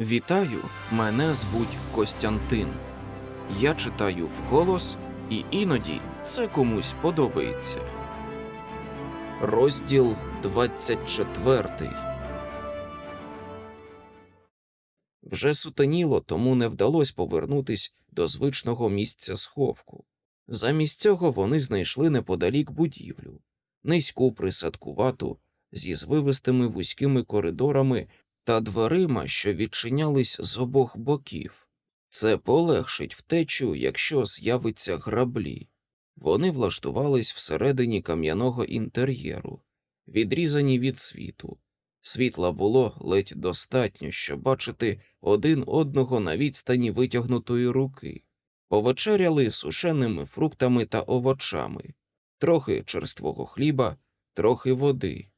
Вітаю, мене звуть Костянтин. Я читаю вголос, і іноді це комусь подобається. Розділ 24 Вже сутеніло, тому не вдалося повернутись до звичного місця сховку. Замість цього вони знайшли неподалік будівлю, низьку присадкувату, зі звивистими вузькими коридорами та дверима, що відчинялись з обох боків. Це полегшить втечу, якщо з'явиться граблі. Вони влаштувались всередині кам'яного інтер'єру, відрізані від світу. Світла було ледь достатньо, щоб бачити один одного на відстані витягнутої руки. Повечеряли сушеними фруктами та овочами, трохи черствого хліба, трохи води.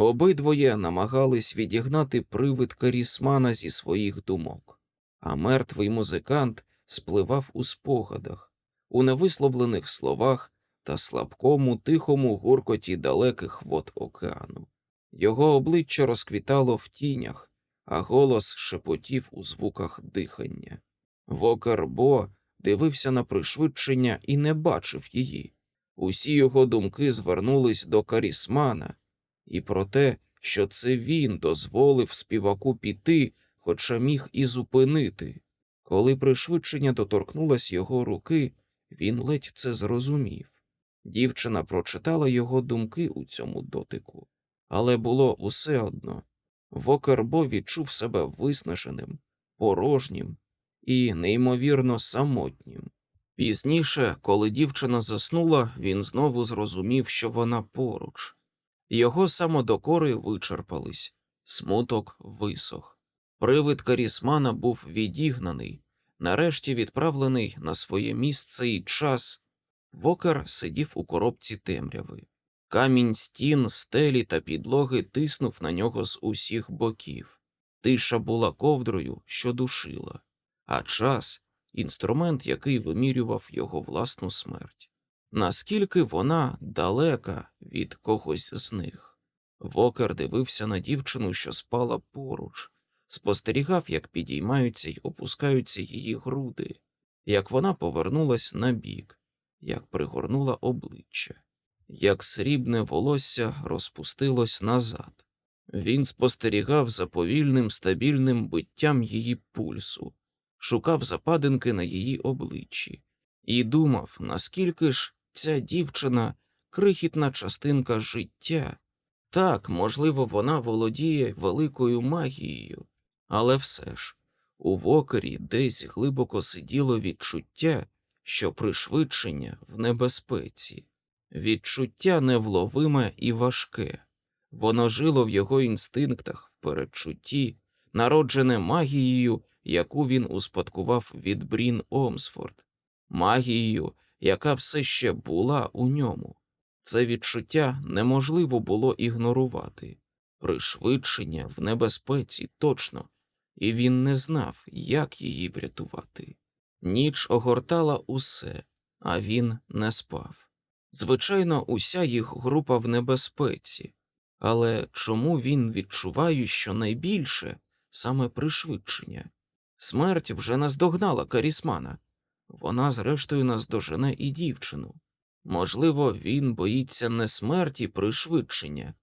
Обидвоє намагались відігнати привид карісмана зі своїх думок, а мертвий музикант спливав у спогадах, у невисловлених словах та слабкому тихому гуркоті далеких вод океану. Його обличчя розквітало в тінях, а голос шепотів у звуках дихання. Вокер Бо дивився на пришвидшення і не бачив її. Усі його думки звернулись до карісмана і про те, що це він дозволив співаку піти, хоча міг і зупинити. Коли пришвидшення доторкнулось його руки, він ледь це зрозумів. Дівчина прочитала його думки у цьому дотику, але було усе одно. Вокербо відчув себе виснаженим, порожнім і неймовірно самотнім. Пізніше, коли дівчина заснула, він знову зрозумів, що вона поруч. Його самодокори вичерпались, смуток висох. Привид карісмана був відігнаний, нарешті відправлений на своє місце і час. Вокер сидів у коробці темряви. Камінь стін, стелі та підлоги тиснув на нього з усіх боків. Тиша була ковдрою, що душила, а час інструмент, який вимірював його власну смерть. Наскільки вона далека від когось з них. Вокер дивився на дівчину, що спала поруч, спостерігав, як підіймаються й опускаються її груди, як вона повернулась на бік, як пригорнула обличчя, як срібне волосся розпустилось назад. Він спостерігав за повільним стабільним биттям її пульсу, шукав западинки на її обличчі і думав, наскільки ж ця дівчина крихітна частинка життя. Так, можливо, вона володіє великою магією, але все ж у вокері десь глибоко сиділо відчуття, що пришвидшення в небезпеці, відчуття невловиме і важке, воно жило в його інстинктах в передчутті, народжене магією, яку він успадкував від Брін Омсфорд, магією, яка все ще була у ньому. Це відчуття неможливо було ігнорувати, пришвидшення в небезпеці точно, і він не знав, як її врятувати. Ніч огортала усе, а він не спав. Звичайно, уся їх група в небезпеці, але чому він відчуває, що найбільше саме пришвидшення? Смерть вже наздогнала карісмана. Вона, зрештою, наздожене і дівчину. Можливо, він боїться не смерті пришвидшення,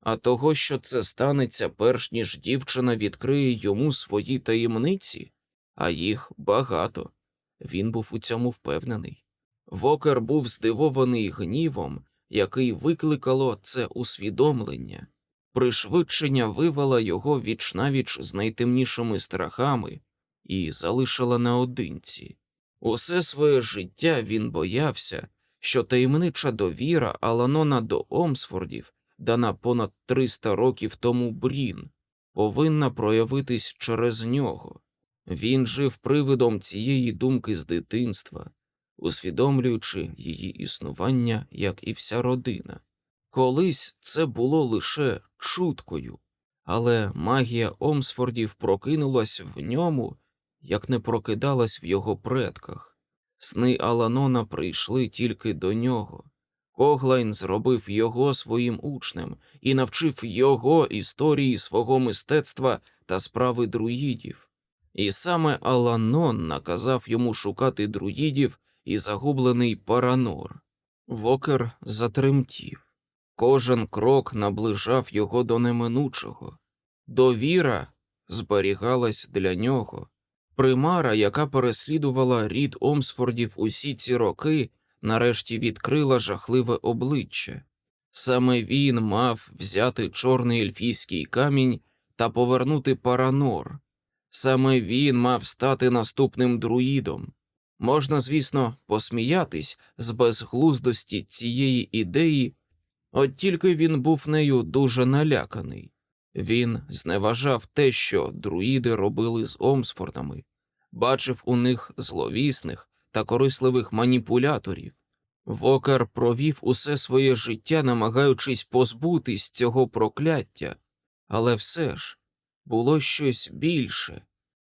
а того, що це станеться перш ніж дівчина відкриє йому свої таємниці, а їх багато. Він був у цьому впевнений. Вокер був здивований гнівом, який викликало це усвідомлення. Пришвидшення вивела його вічнавіч з найтемнішими страхами і залишила наодинці. Усе своє життя він боявся, що таємнича довіра Аланона до Омсфордів, дана понад 300 років тому Брін, повинна проявитись через нього. Він жив привидом цієї думки з дитинства, усвідомлюючи її існування, як і вся родина. Колись це було лише чуткою, але магія Омсфордів прокинулась в ньому як не прокидалась в його предках. Сни Аланона прийшли тільки до нього. Коглайн зробив його своїм учнем і навчив його історії свого мистецтва та справи друїдів. І саме Аланон наказав йому шукати друїдів і загублений Паранор. Вокер затремтів. Кожен крок наближав його до неминучого. Довіра зберігалась для нього. Примара, яка переслідувала рід Омсфордів усі ці роки, нарешті відкрила жахливе обличчя. Саме він мав взяти чорний ельфійський камінь та повернути Паранор. Саме він мав стати наступним друїдом. Можна, звісно, посміятись з безглуздості цієї ідеї, от тільки він був нею дуже наляканий. Він зневажав те, що друїди робили з Омсфордами, бачив у них зловісних та корисливих маніпуляторів. Вокер провів усе своє життя, намагаючись позбутись цього прокляття, але все ж було щось більше.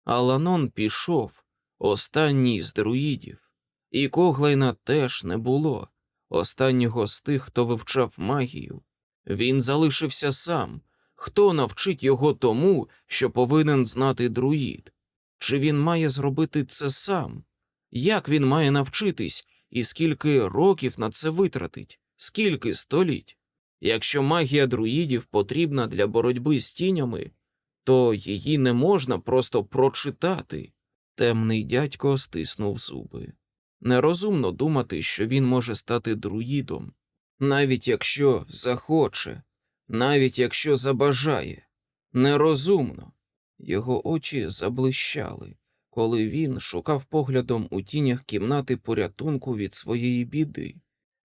Аланон пішов, останній з друїдів, і Коглайна теж не було, останнього з тих, хто вивчав магію. Він залишився сам. Хто навчить його тому, що повинен знати друїд? Чи він має зробити це сам? Як він має навчитись, і скільки років на це витратить, скільки століть? Якщо магія друїдів потрібна для боротьби з тінями, то її не можна просто прочитати. Темний дядько стиснув зуби. Нерозумно думати, що він може стати друїдом, навіть якщо захоче, навіть якщо забажає. Нерозумно. Його очі заблищали, коли він шукав поглядом у тінях кімнати порятунку від своєї біди.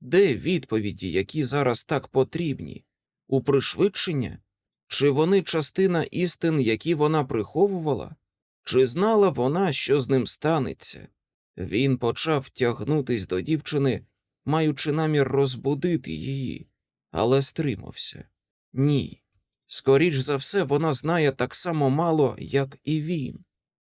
Де відповіді, які зараз так потрібні? У пришвидшення? Чи вони частина істин, які вона приховувала? Чи знала вона, що з ним станеться? Він почав тягнутись до дівчини, маючи намір розбудити її, але стримався. Ні. Скоріш за все, вона знає так само мало, як і він.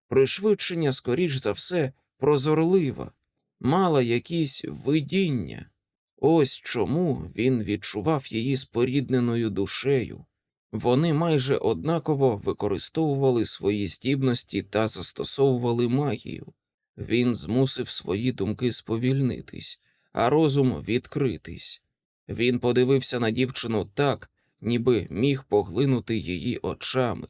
Пришвидшення, скоріш за все, прозорлива, мала якісь видіння. Ось чому він відчував її спорідненою душею. Вони майже однаково використовували свої здібності та застосовували магію. Він змусив свої думки сповільнитись, а розум відкритись. Він подивився на дівчину так, ніби міг поглинути її очами,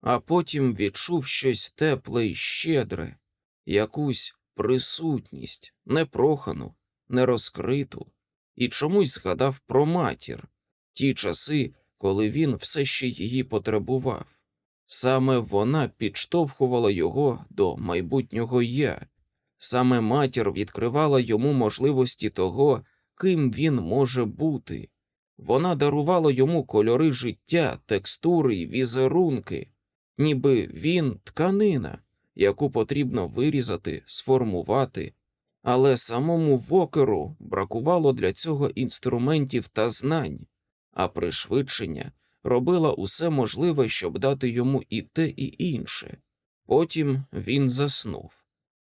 а потім відчув щось тепле й щедре, якусь присутність, непрохану, нерозкриту, і чомусь згадав про матір, ті часи, коли він все ще її потребував. Саме вона підштовхувала його до майбутнього я, саме матір відкривала йому можливості того, ким він може бути. Вона дарувала йому кольори життя, текстури й візерунки, ніби він тканина, яку потрібно вирізати, сформувати, але самому вокеру бракувало для цього інструментів та знань, а пришвидшення робила усе можливе, щоб дати йому і те, і інше. Потім він заснув,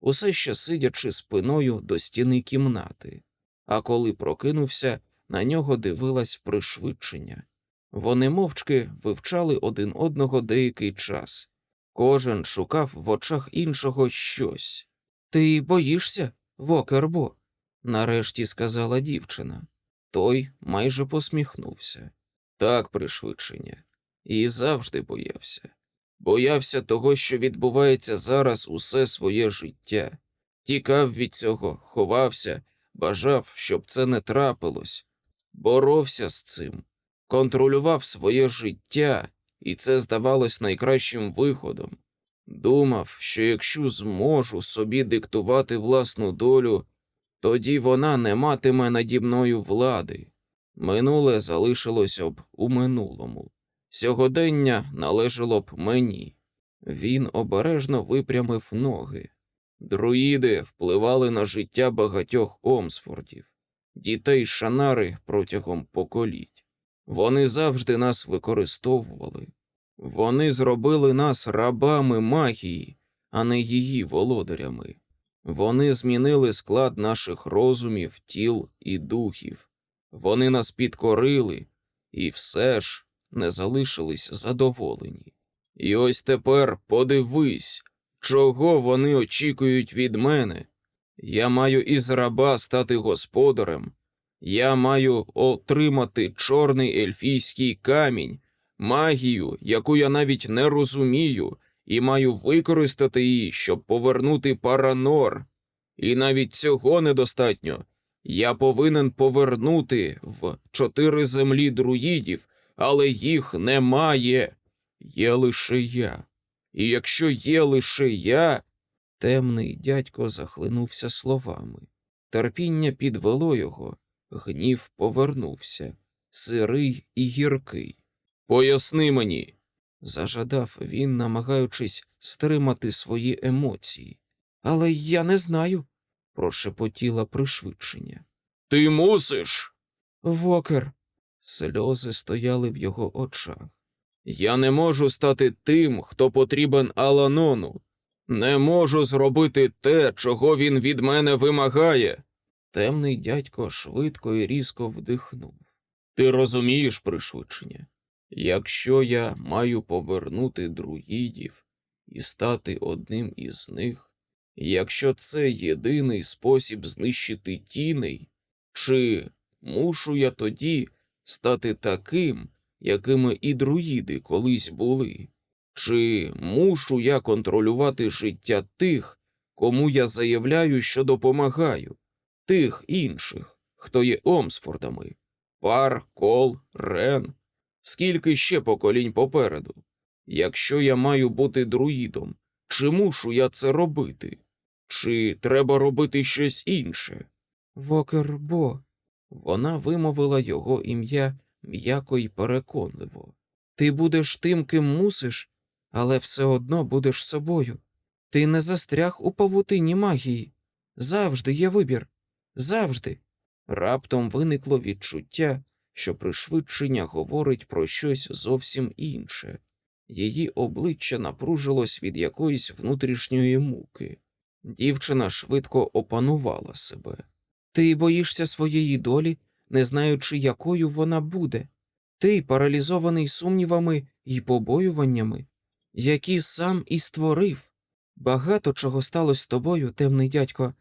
усе ще сидячи спиною до стіни кімнати, а коли прокинувся, на нього дивилась пришвидшення. Вони мовчки вивчали один одного деякий час. Кожен шукав в очах іншого щось. Ти боїшся, Вокербо? нарешті сказала дівчина. Той майже посміхнувся. Так, пришвидшення, і завжди боявся. Боявся того, що відбувається зараз усе своє життя. Тікав від цього, ховався, бажав, щоб це не трапилось, боровся з цим, контролював своє життя, і це здавалось найкращим виходом. Думав, що якщо зможу собі диктувати власну долю, тоді вона не матиме наді мною влади. Минуле залишилося б у минулому. Сьогодення належало б мені. Він обережно випрямив ноги. Друїди впливали на життя багатьох Омсфордів, дітей Шанари протягом поколіть. Вони завжди нас використовували. Вони зробили нас рабами магії, а не її володарями. Вони змінили склад наших розумів, тіл і духів. Вони нас підкорили і все ж не залишились задоволені. І ось тепер подивись, Чого вони очікують від мене? Я маю із раба стати господарем. Я маю отримати чорний ельфійський камінь, магію, яку я навіть не розумію, і маю використати її, щоб повернути Паранор. І навіть цього недостатньо. Я повинен повернути в чотири землі друїдів, але їх немає. Є лише я. І якщо є лише я. Темний дядько захлинувся словами. Терпіння підвело його, гнів повернувся, сирий і гіркий. Поясни мені, зажадав він, намагаючись стримати свої емоції. Але я не знаю, прошепотіла пришвидшення. Ти мусиш. Вокер. Сльози стояли в його очах. Я не можу стати тим, хто потрібен Аланону. Не можу зробити те, чого він від мене вимагає. Темний дядько швидко і різко вдихнув. Ти розумієш пришвидшення? Якщо я маю повернути друїдів і стати одним із них, якщо це єдиний спосіб знищити тіней, чи мушу я тоді стати таким, якими і друїди колись були? Чи мушу я контролювати життя тих, кому я заявляю, що допомагаю, тих інших, хто є Омсфордами, пар, кол, рен, скільки ще поколінь попереду? Якщо я маю бути друїдом, чи мушу я це робити? Чи треба робити щось інше? Вокер Бо. Вона вимовила його ім'я м'яко й переконливо. Ти будеш тим, ким мусиш, але все одно будеш собою. Ти не застряг у павутині магії. Завжди є вибір. Завжди. Раптом виникло відчуття, що пришвидшення говорить про щось зовсім інше. Її обличчя напружилось від якоїсь внутрішньої муки. Дівчина швидко опанувала себе. Ти боїшся своєї долі, не знаючи, якою вона буде. Ти паралізований сумнівами і побоюваннями, які сам і створив. Багато чого сталося з тобою, темний дядько,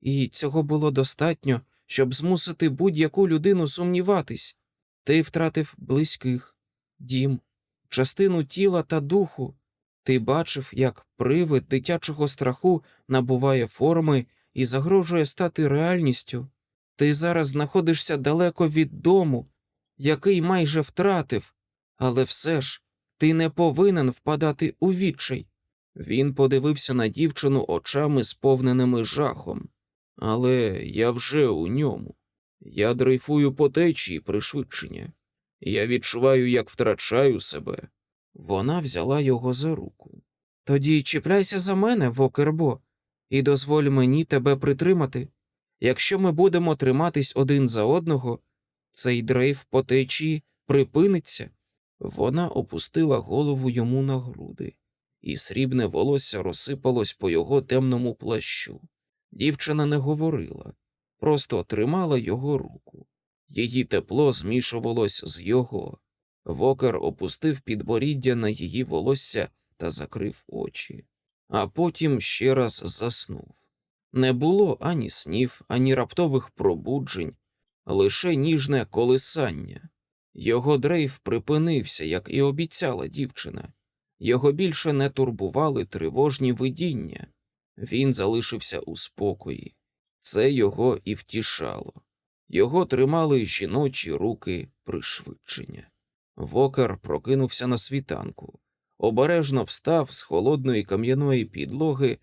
і цього було достатньо, щоб змусити будь-яку людину сумніватись. Ти втратив близьких, дім, частину тіла та духу. Ти бачив, як привид дитячого страху набуває форми і загрожує стати реальністю. Ти зараз знаходишся далеко від дому, який майже втратив, але все ж ти не повинен впадати у відчай. Він подивився на дівчину очами, сповненими жахом. Але я вже у ньому. Я дрейфую по течії пришвидшення. Я відчуваю, як втрачаю себе. Вона взяла його за руку. Тоді чіпляйся за мене, Вокербо, і дозволь мені тебе притримати. Якщо ми будемо триматись один за одного, цей дрейф по течії припиниться. Вона опустила голову йому на груди, і срібне волосся розсипалось по його темному плащу. Дівчина не говорила, просто тримала його руку. Її тепло змішувалось з його. Вокер опустив підборіддя на її волосся та закрив очі, а потім ще раз заснув. Не було ані снів, ані раптових пробуджень, лише ніжне колисання. Його дрейф припинився, як і обіцяла дівчина. Його більше не турбували тривожні видіння. Він залишився у спокої. Це його і втішало. Його тримали жіночі руки пришвидшення. Вокер прокинувся на світанку, обережно встав з холодної кам'яної підлоги,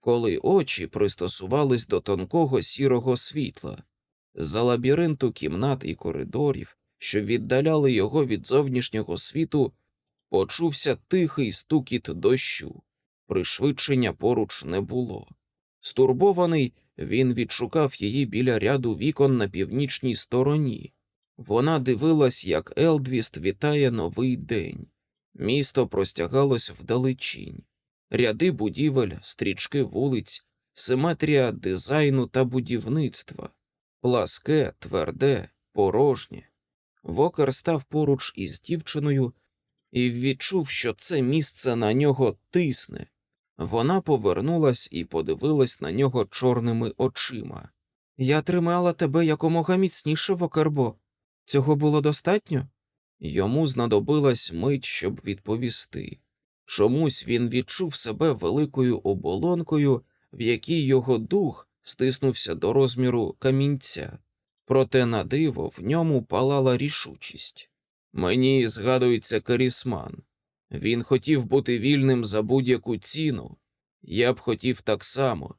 коли очі пристосувались до тонкого сірого світла. За лабіринту кімнат і коридорів, що віддаляли його від зовнішнього світу, почувся тихий стукіт дощу. Пришвидшення поруч не було. Стурбований, він відшукав її біля ряду вікон на північній стороні. Вона дивилась, як Елдвіст вітає новий день. Місто простягалось вдалечінь. Ряди будівель, стрічки вулиць, симетрія дизайну та будівництва, пласке, тверде, порожнє. Вокер став поруч із дівчиною і відчув, що це місце на нього тисне, Вона повернулась і подивилась на нього чорними очима. Я тримала тебе якомога міцніше, Вокербо. Цього було достатньо? Йому знадобилась мить, щоб відповісти. Чомусь він відчув себе великою оболонкою, в якій його дух стиснувся до розміру камінця, проте на диво в ньому палала рішучість. Мені згадується Карісман. Він хотів бути вільним за будь-яку ціну. Я б хотів так само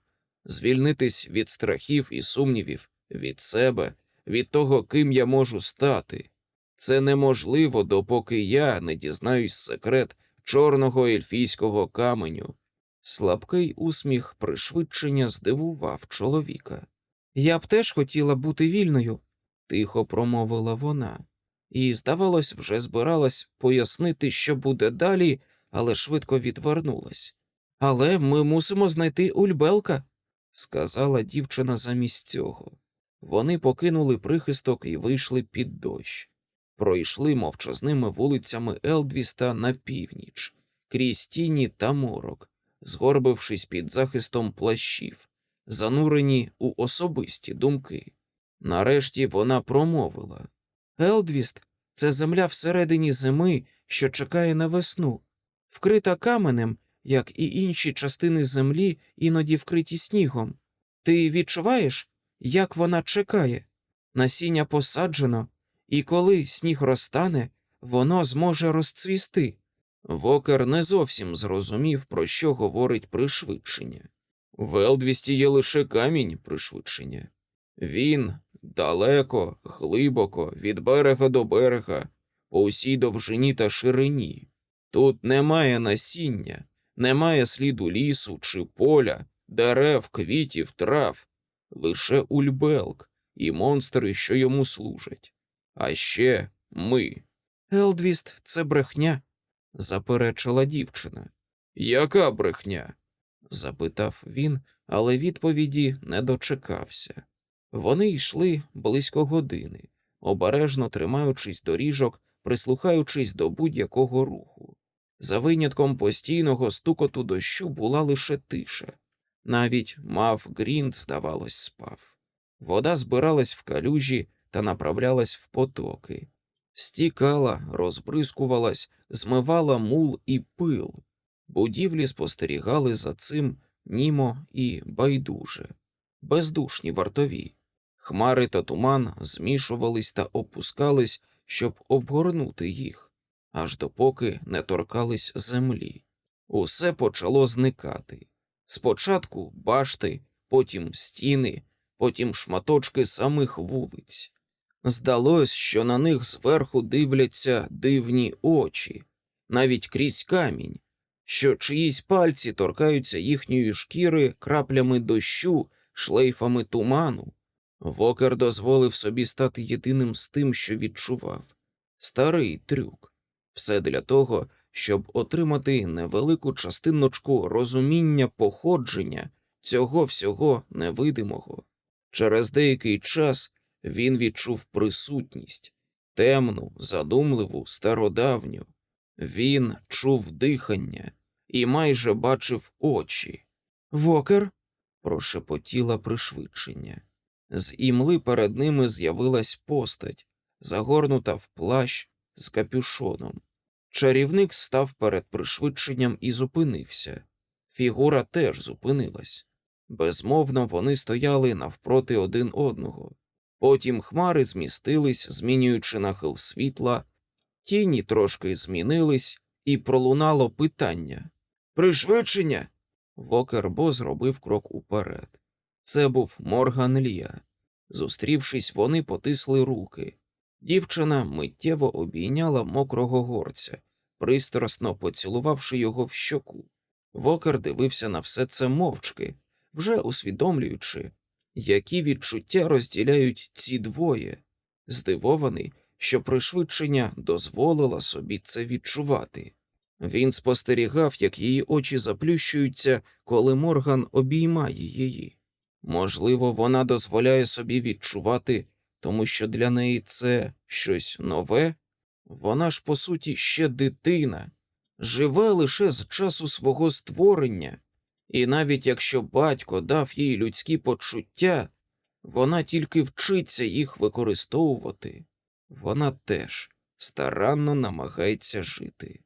звільнитись від страхів і сумнівів, від себе, від того, ким я можу стати. Це неможливо, допоки я не дізнаюсь секрет чорного ельфійського каменю. Слабкий усміх пришвидшення здивував чоловіка. Я б теж хотіла бути вільною, тихо промовила вона, і, здавалось, вже збиралась пояснити, що буде далі, але швидко відвернулась. Але ми мусимо знайти Ульбелка, сказала дівчина замість цього. Вони покинули прихисток і вийшли під дощ. Пройшли мовчазними вулицями Елдвіста на північ, крізь тіні та морок, згорбившись під захистом плащів, занурені у особисті думки. Нарешті вона промовила Елдвіст це земля всередині зими, що чекає на весну, вкрита каменем, як і інші частини землі, іноді вкриті снігом. Ти відчуваєш, як вона чекає? Насіння посаджено, і коли сніг розтане, воно зможе розцвісти. Вокер не зовсім зрозумів, про що говорить пришвидшення. В Елдвісті є лише камінь пришвидшення. Він далеко, глибоко, від берега до берега, по усій довжині та ширині. Тут немає насіння, немає сліду лісу чи поля, дерев, квітів, трав, лише ульбелк і монстри, що йому служать. А ще ми. Елдвіст це брехня, заперечила дівчина. Яка брехня? Запитав він, але відповіді не дочекався. Вони йшли близько години, обережно тримаючись доріжок, прислухаючись до будь-якого руху. За винятком постійного стукоту дощу була лише тиша. Навіть мав Грінт, здавалось, спав. Вода збиралась в калюжі та направлялась в потоки, стікала, розбризкувалась, змивала мул і пил. Будівлі спостерігали за цим німо і байдуже, бездушні вартові. Хмари та туман змішувались та опускались, щоб обгорнути їх, аж допоки не торкались землі. Усе почало зникати. Спочатку башти, потім стіни, потім шматочки самих вулиць. Здалось, що на них зверху дивляться дивні очі, навіть крізь камінь, що чиїсь пальці торкаються їхньої шкіри краплями дощу, шлейфами туману. Вокер дозволив собі стати єдиним з тим, що відчував старий трюк, все для того, щоб отримати невелику частиночку розуміння походження цього всього невидимого. Через деякий час він відчув присутність темну, задумливу, стародавню. Він чув дихання і майже бачив очі. Вокер прошепотіла пришвидшення. З імли перед ними з'явилась постать, загорнута в плащ з капюшоном. Чарівник став перед пришвидшенням і зупинився. Фігура теж зупинилась. Безмовно, вони стояли навпроти один одного. Потім хмари змістились, змінюючи нахил світла, тіні трошки змінились, і пролунало питання Пришвидшення. Вокербо зробив крок уперед. Це був Морган Лія. Зустрівшись, вони потисли руки. Дівчина миттєво обійняла мокрого горця, пристрасно поцілувавши його в щоку. Вокер дивився на все це мовчки, вже усвідомлюючи, які відчуття розділяють ці двоє, здивований, що пришвидшення дозволила собі це відчувати. Він спостерігав, як її очі заплющуються, коли Морган обіймає її. Можливо, вона дозволяє собі відчувати, тому що для неї це щось нове. Вона ж, по суті, ще дитина, живе лише з часу свого створення, І навіть якщо батько дав їй людські почуття, вона тільки вчиться їх використовувати. Вона теж старанно намагається жити.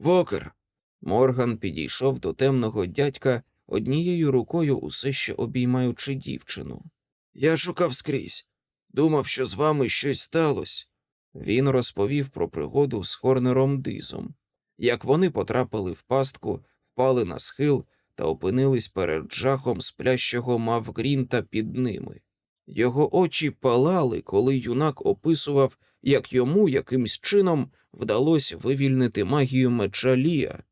Вокер. Морган підійшов до темного дядька однією рукою усе ще обіймаючи дівчину. Я шукав скрізь, думав, що з вами щось сталося. Він розповів про пригоду з Хорнером Дизом, як вони потрапили в пастку, впали на схил та опинились перед жахом сплящого Мавгрінта під ними. Його очі палали, коли юнак описував, як йому якимсь чином вдалося вивільнити магію меча Лія.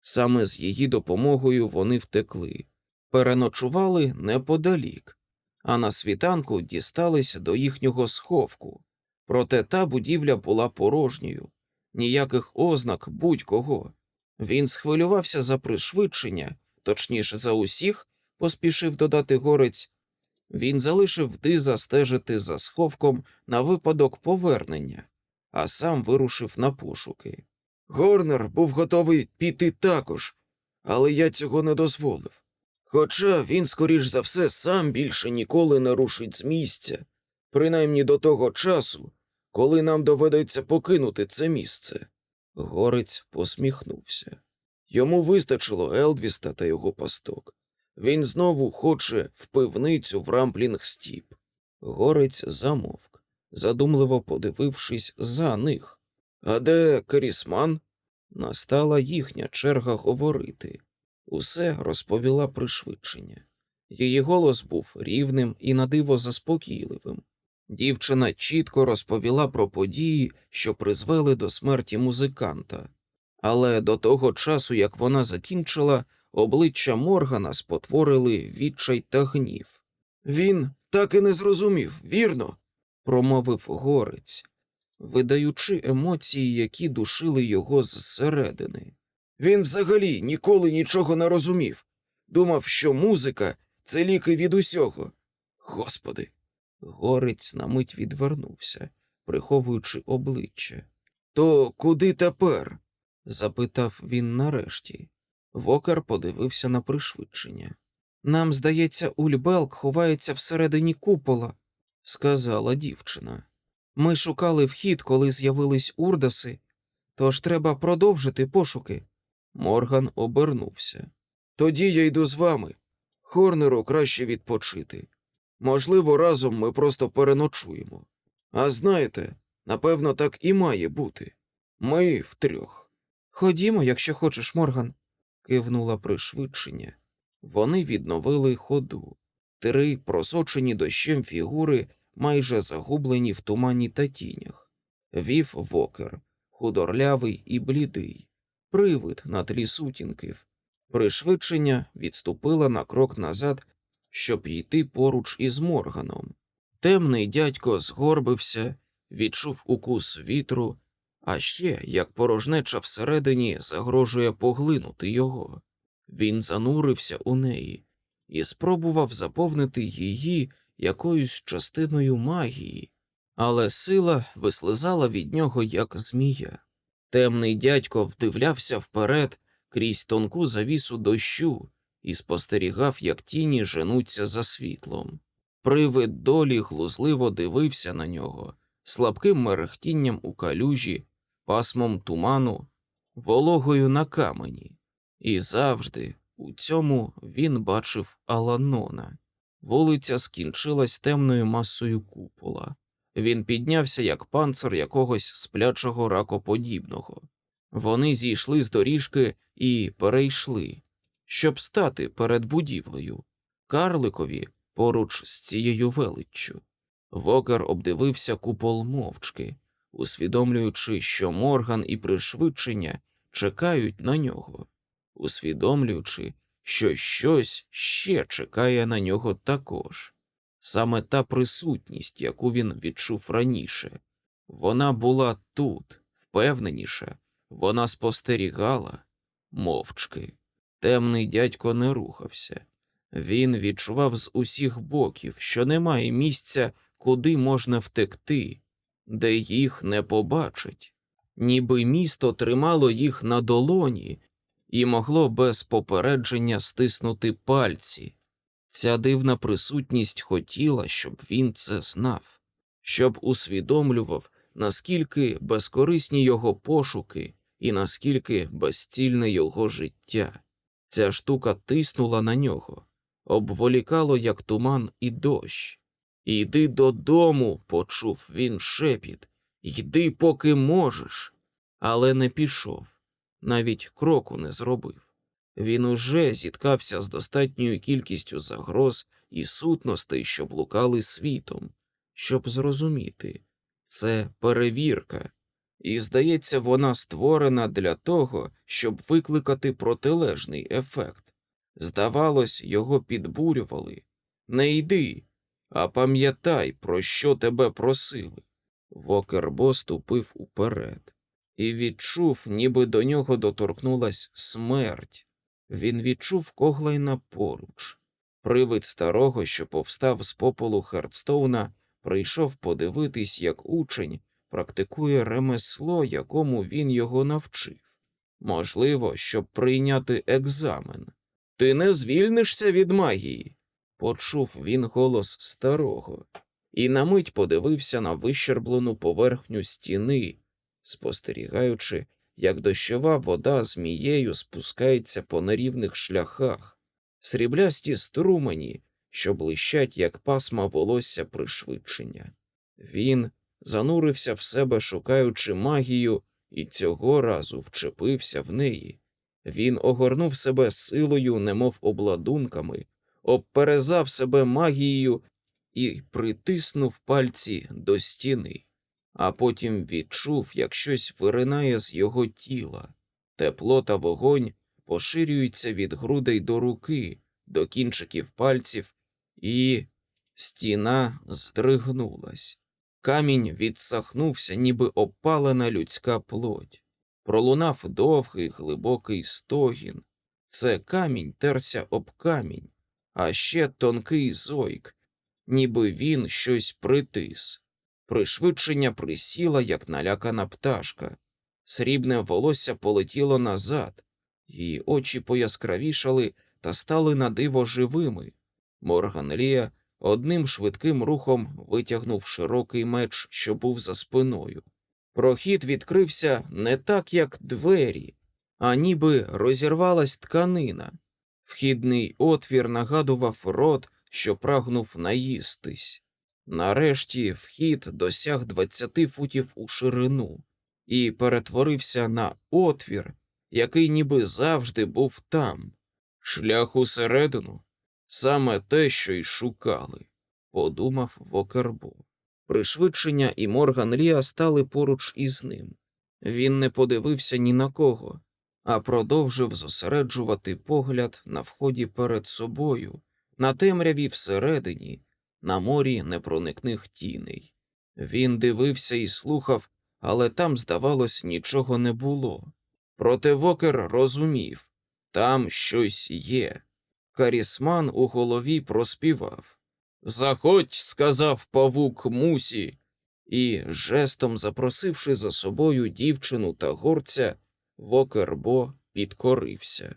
Саме з її допомогою вони втекли, переночували неподалік, а на світанку дістались до їхнього сховку. Проте та будівля була порожньою, ніяких ознак будь-кого. Він схвилювався за пришвидшення, точніше за усіх, поспішив додати горець. Він залишив диза стежити за сховком на випадок повернення, а сам вирушив на пошуки. Горнер був готовий піти також, але я цього не дозволив. Хоча він, скоріш за все, сам більше ніколи не рушить з місця, принаймні до того часу, коли нам доведеться покинути це місце. Горець посміхнувся. Йому вистачило Елдвіста та його пасток. Він знову хоче в пивницю в рамплінг стіп. Горець замовк, задумливо подивившись за них. А де Керісман? Настала їхня черга говорити. Усе розповіла пришвидшення. Її голос був рівним і надиво заспокійливим. Дівчина чітко розповіла про події, що призвели до смерті музиканта, але до того часу, як вона закінчила, обличчя Моргана спотворили відчай та гнів. Він так і не зрозумів, вірно? Промовив горець, видаючи емоції, які душили його зсередини. Він взагалі ніколи нічого не розумів. Думав, що музика це ліки від усього. Господи. Горець на мить відвернувся, приховуючи обличчя. То куди тепер? запитав він нарешті. Вокер подивився на пришвидшення. Нам, здається, Ульбелк ховається всередині купола, сказала дівчина. Ми шукали вхід, коли з'явились урдаси, тож треба продовжити пошуки. Морган обернувся. Тоді я йду з вами. Хорнеру краще відпочити. Можливо, разом ми просто переночуємо. А знаєте, напевно, так і має бути. Ми втрьох. Ходімо, якщо хочеш, Морган, кивнула пришвидшення. Вони відновили ходу. Три просочені дощем фігури, майже загублені в тумані та тінях. Вів вокер, худорлявий і блідий, привид на тлі сутінків. Пришвидшення відступила на крок назад, щоб йти поруч із Морганом. Темний дядько згорбився, відчув укус вітру, а ще, як порожнеча всередині, загрожує поглинути його. Він занурився у неї і спробував заповнити її якоюсь частиною магії, але сила вислизала від нього, як змія. Темний дядько вдивлявся вперед крізь тонку завісу дощу і спостерігав, як тіні женуться за світлом. Привид долі глузливо дивився на нього слабким мерехтінням у калюжі, пасмом туману, вологою на камені, і завжди у цьому він бачив Аланона. Вулиця скінчилась темною масою купола. Він піднявся як панцир якогось сплячого ракоподібного. Вони зійшли з доріжки і перейшли, щоб стати перед будівлею, карликові поруч з цією величчю. Вокер обдивився купол мовчки, усвідомлюючи, що Морган і пришвидшення чекають на нього, усвідомлюючи, що щось ще чекає на нього також. Саме та присутність, яку він відчув раніше, вона була тут, впевненіше, вона спостерігала мовчки. Темний дядько не рухався. Він відчував з усіх боків, що немає місця, куди можна втекти, де їх не побачать, ніби місто тримало їх на долоні і могло без попередження стиснути пальці. Ця дивна присутність хотіла, щоб він це знав, щоб усвідомлював, наскільки безкорисні його пошуки і наскільки безцільне його життя. Ця штука тиснула на нього, обволікало, як туман і дощ. Іди додому, почув він шепіт, йди, поки можеш, але не пішов, навіть кроку не зробив. Він уже зіткався з достатньою кількістю загроз і сутностей, що блукали світом, щоб зрозуміти це перевірка, і, здається, вона створена для того, щоб викликати протилежний ефект. Здавалось, його підбурювали не йди, а пам'ятай, про що тебе просили. Вокербо ступив уперед і відчув, ніби до нього доторкнулась смерть. Він відчув Коглайна поруч. Привид старого, що повстав з попелу Хардстоуна, прийшов подивитись, як учень практикує ремесло, якому він його навчив. Можливо, щоб прийняти екзамен. Ти не звільнишся від магії, почув він голос старого, і на мить подивився на вищерблену поверхню стіни, спостерігаючи, як дощова вода змією спускається по нерівних шляхах, сріблясті струмені, що блищать, як пасма волосся пришвидшення. Він занурився в себе, шукаючи магію, і цього разу вчепився в неї. Він огорнув себе силою, немов обладунками, обперезав себе магією і притиснув пальці до стіни, а потім відчув, як щось виринає з його тіла. Тепло та вогонь поширюються від грудей до руки, до кінчиків пальців, і стіна здригнулась. Камінь відсахнувся, ніби опалена людська плоть. Пролунав довгий глибокий стогін. Це камінь терся об камінь, а ще тонкий зойк, ніби він щось притис. Пришвидшення присіла, як налякана пташка. Срібне волосся полетіло назад, її очі пояскравішали та стали на диво живими. Морган Лія одним швидким рухом витягнув широкий меч, що був за спиною. Прохід відкрився не так, як двері, а ніби розірвалась тканина. Вхідний отвір нагадував рот, що прагнув наїстись. Нарешті вхід досяг двадцяти футів у ширину і перетворився на отвір, який ніби завжди був там. Шлях усередину саме те, що й шукали, подумав Вокербо. Пришвидшення і Морган Ліа стали поруч із ним. Він не подивився ні на кого, а продовжив зосереджувати погляд на вході перед собою, на темряві всередині, на морі непроникних тіней. Він дивився і слухав, але там, здавалось, нічого не було. Проте Вокер розумів там щось є. Карісман у голові проспівав. Заходь, сказав павук мусі, і, жестом запросивши за собою дівчину та горця, Вокербо підкорився.